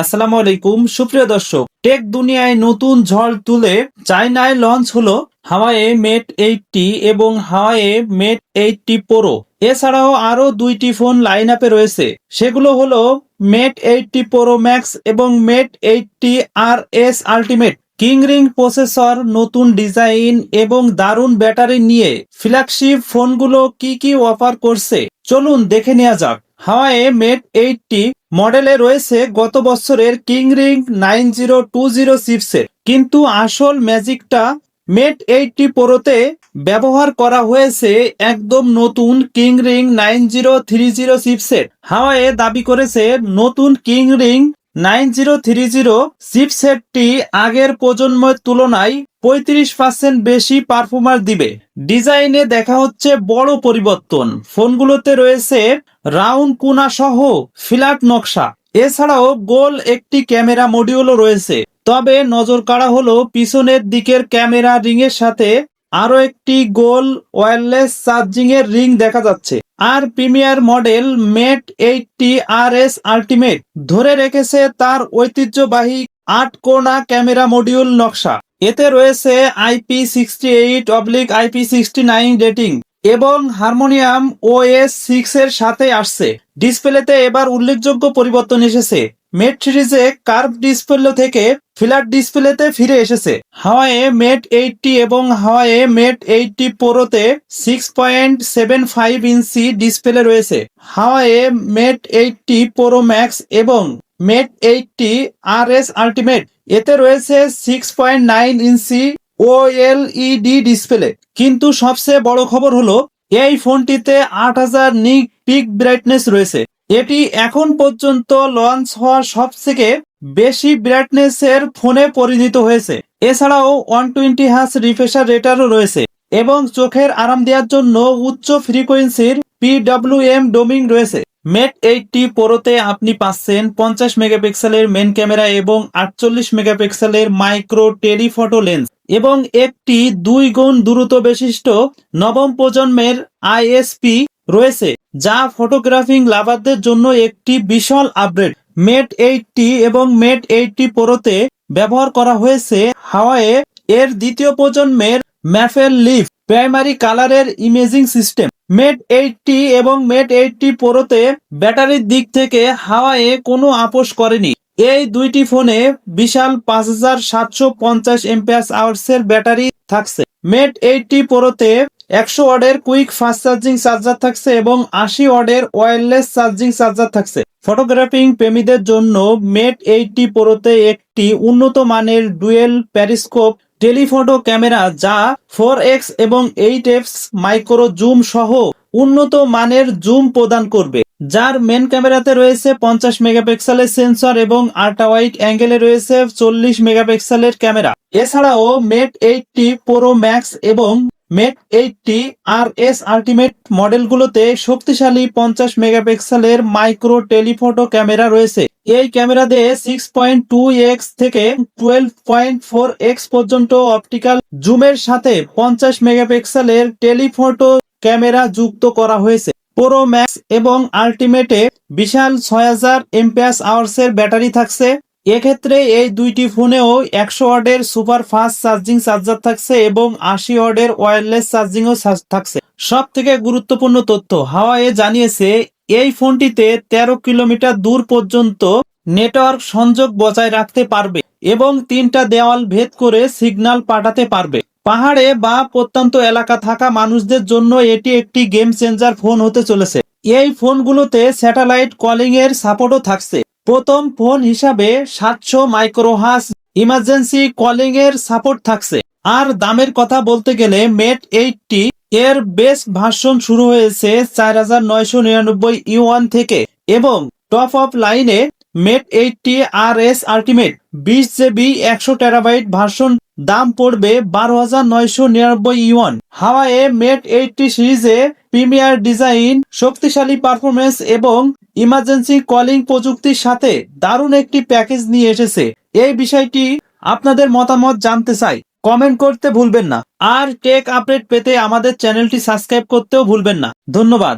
আসসালামু আলাইকুম। সুপ্রিয় দর্শক, টেক দুনিয়ায় নতুন ঝড় তুলে চায়নায় লঞ্চ হলো হাওয়ায়ে মেট এইটটি এবং হাওয়াই মেট এইটটি প্রো। এছাড়াও আরও দুইটি ফোন লাইন আপে রয়েছে। সেগুলো হলো মেট এইটটি প্রো ম্যাক্স এবং Mate eighty R S ultimate. Kirin processor, নতুন ডিজাইন এবং দারুণ ব্যাটারি নিয়ে ফ্ল্যাগশিপ ফোনগুলো কি কি অফার করছে? চলুন দেখে নেওয়া যাক। হাওয়ায়ে মেট এইটটি মডেলে রয়েছে গত বছরের Kirin nine zero two zero চিপসের কিন্তু আসল ম্যাজিকটা মেট এইটটি প্রোতে ব্যবহার করা হয়েছে একদম নতুন Kirin nine zero three zero chipset Huawei দাবি করেছে নতুন Kirin nine zero three zero চিপসেটটি আগের প্রজন্মের তুলনায় পঁয়ত্রিশ পার্সেন্ট বেশি পারফরমার দিবে। ডিজাইনে দেখা হচ্ছে বড় পরিবর্তন। ফোনগুলোতে রয়েছে রাউন্ড কুনা সহ ফ্ল্যাট নকশা। এছাড়াও গোল একটি ক্যামেরা মডিউলও রয়েছে। তবে নজর কাড়া হলো পিছনের দিকের ক্যামেরা রিং এর সাথে আরও একটি গোল ওয়্যারলেস চার্জিং এর রিং দেখা যাচ্ছে। আর premier model Mate eighty R S ultimate ধরে রেখেছে তার ঐতিহ্যবাহী আট কোনা ক্যামেরা মডিউল নকশা। এতে রয়েছে IP sixty eight oblique IP sixty nine rating এবং হারমোনিয়াম ওএস সিক্স এর সাথে আসছে। ডিসপ্লেতে এবার উল্লেখযোগ্য পরিবর্তন এসেছে। মেট সিরিজে কার্ভ ডিসপ্লে থেকে ফ্ল্যাট ডিসপ্লেতে ফিরে এসেছে। হাওয়ায়ে মেট এইটটি এবং হাওয়ায়ে মেট eighty প্রোতে six point seven five inch display রয়েছে। Huawei Mate eighty pro max এবং Mate eighty R S ultimate এতে রয়েছে six point nine inch OLED display কিন্তু সবচেয়ে বড় খবর হলো, এই ফোনটিতে আট হাজার নিক পিক ব্রাইটনেস রয়েছে। এটি এখন পর্যন্ত লঞ্চ হওয়া সব থেকে বেশি ব্রাইটনেস এর ফোনে পরিণত হয়েছে। এছাড়াও ওয়ান টোয়েন্টি হাস রিফ্রেশার রেটারও রয়েছে এবং চোখের আরাম দেওয়ার জন্য উচ্চ ফ্রিকোয়েন্সির পিডব্লিউএম ডোমিং রয়েছে। মেট এইটটি প্রোতে আপনি পাচ্ছেন পঞ্চাশ মেগাপিক্সেলের মেন ক্যামেরা এবং আটচল্লিশ মেগাপিক্সেলের মাইক্রো টেলিফটো লেন্স এবং একটি দুই গুণ দ্রুত বিশিষ্ট নবম প্রজন্মের আইএসপি রয়েছে, যা ফটোগ্রাফিং লাভারদের জন্য একটি বিশাল আপগ্রেড মেট এইটটি এবং মেট এইটটি প্রোতে ব্যবহার করা হয়েছে হাওয়ায়ে এর দ্বিতীয় প্রজন্মের ম্যাফেল লিফ প্রাইমারি কালারের ইমেজিং সিস্টেম মেট এইটটি এবং মেট এইটটি প্রোতে ব্যাটারির দিক থেকে হাওয়ায়ে কোনো আপোষ করেনি। এই দুইটি ফোনে বিশাল পাঁচ হাজার সাতশো পঞ্চাশ এমপিএস আওয়ার্সের ব্যাটারি থাকছে। মেট এইটটি প্রোতে একশো ওয়ার্ডের কুইক ফাস্ট চার্জিং চার্জার থাকছে এবং আশি ওয়ার্ডের ওয়্যারলেস চার্জিং চার্জার থাকছে। ফটোগ্রাফিং প্রেমীদের জন্য মেট এইটটি প্রোতে একটি উন্নত মানের ডুয়েল প্যারিস্কোপ টেলিফটো ক্যামেরা যা ফোর এক্স এবং এইট এক্স মাইক্রো জুম সহ উন্নত মানের জুম প্রদান করবে, যার মেন ক্যামেরাতে রয়েছে পঞ্চাশ মেগাপিক্সেলের সেন্সর এবং আল্ট্রা ওয়াইড অ্যাঙ্গেলে রয়েছে চল্লিশ মেগাপিক্সেলের ক্যামেরা এছাড়াও মেট এইটটি প্রো ম্যাক্স এবং Mate eighty R S ultimate মডেলগুলোতে শক্তিশালী পঞ্চাশ মেগাপিক্সেলের মাইক্রো টেলিফটো ক্যামেরা রয়েছে। এই ক্যামেরা দিয়ে সিক্স পয়েন্ট টু এক্স থেকে টুয়েলভ পয়েন্ট ফোর এক্স পর্যন্ত অপটিক্যাল জুমের সাথে পঞ্চাশ মেগাপিক্সেলের টেলিফটো ক্যামেরা যুক্ত করা হয়েছে। প্রো ম্যাক্স এবং আল্টিমেটে বিশাল ছয় হাজার এমপিএস আওয়ার্সের ব্যাটারি থাকছে। এক্ষেত্রে এই দুইটি ফোনেও একশো ওয়ার্ডের সুপার ফাস্ট চার্জিং চার্জার থাকছে এবং আশি ওয়ার্ডের ওয়্যারলেস চার্জিংও থাকছে। সব থেকে গুরুত্বপূর্ণ তথ্য, হাওয়ায়ে জানিয়েছে, এই ফোনটিতে তেরো কিলোমিটার দূর পর্যন্ত নেটওয়ার্ক সংযোগ বজায় রাখতে পারবে এবং তিনটা দেওয়াল ভেদ করে সিগন্যাল পাঠাতে পারবে। পাহাড়ে বা প্রত্যন্ত এলাকা থাকা মানুষদের জন্য এটি একটি গেম চেঞ্জার ফোন হতে চলেছে। এই ফোনগুলোতে স্যাটেলাইট কলিং এর সাপোর্টও থাকছে। প্রথম ফোন হিসাবে সাতশো মাইক্রোহাস ইমার্জেন্সি কলিং এর সাপোর্ট থাকছে। আর দামের কথা বলতে গেলে মেট এইটটি এর বেস ভার্সন শুরু হয়েছে চার হাজার নয়শো নিরানব্বই ইউয়ান থেকে এবং টপ অফ লাইনে Mate eighty R S Ultimate বিশ জিবি একশো টেরাবাইট ভার্সন দাম পড়বে বারো হাজার নয়শো নিরানব্বই ইউয়ান। হাওয়ায়ে মেট এইটটি সিরিজে প্রিমিয়ার ডিজাইন, শক্তিশালী পারফরমেন্স এবং ইমার্জেন্সি কলিং প্রযুক্তির সাথে দারুণ একটি প্যাকেজ নিয়ে এসেছে। এই বিষয়টি আপনাদের মতামত জানতে চাই। কমেন্ট করতে ভুলবেন না। আর টেক আপডেট পেতে আমাদের চ্যানেলটি সাবস্ক্রাইব করতেও ভুলবেন না। ধন্যবাদ।